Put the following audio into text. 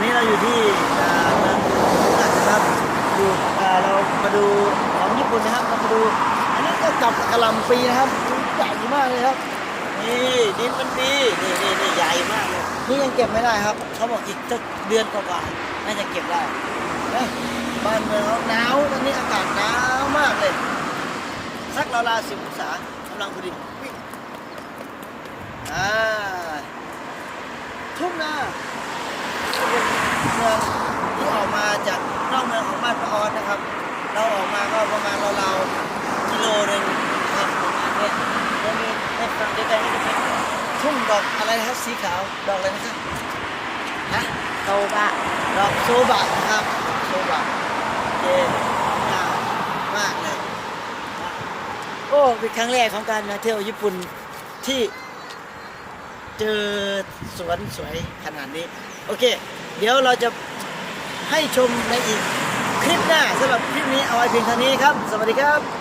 อนนี้เราอยู่ที่อ่าเมืองอ่านนะครับอยู่อ่าเรามาดูของญี่ปุ่นนะครับเรามาดูอันนี้ก็กับกะหล่ำปีนะครับใหญ่มากเลยครับนี่ดินมันดีนี่นี่นี่ใหญ่มากเลยนี่ยังเก็บไม่ได้ครับเขาบอกอีกสักเดือนกว่าๆน่าจะเก็บได้เฮ้ยบ้านเมืองเขาหนาวตอนนี้อากาศหนาวมากเลยสักราวๆสิบองศากำลังพอดีวิ่งอ่าทุ่งนา ประมาณราวๆกิโลหนึ่งนะครับประมาณเนี้ยแล้วมีในฝั่งเดียวกันก็จะเป็นทุ่งดอกอะไรนะครับสีขาวดอกอะไรนะครับฮะโตบะดอกโซบะนะครับโซบะโอเคงามมากเลยโอ้เป็นครั้งแรกของการมาเที่ยวญี่ปุ่นที่เจอสวนสวยขนาดนี้ โอเค เดี๋ยวเราจะให้ชมในอีก คลิปหน้าสำหรับคลิปนี้เอาไว้เพียงเท่านี้ครับ สวัสดีครับ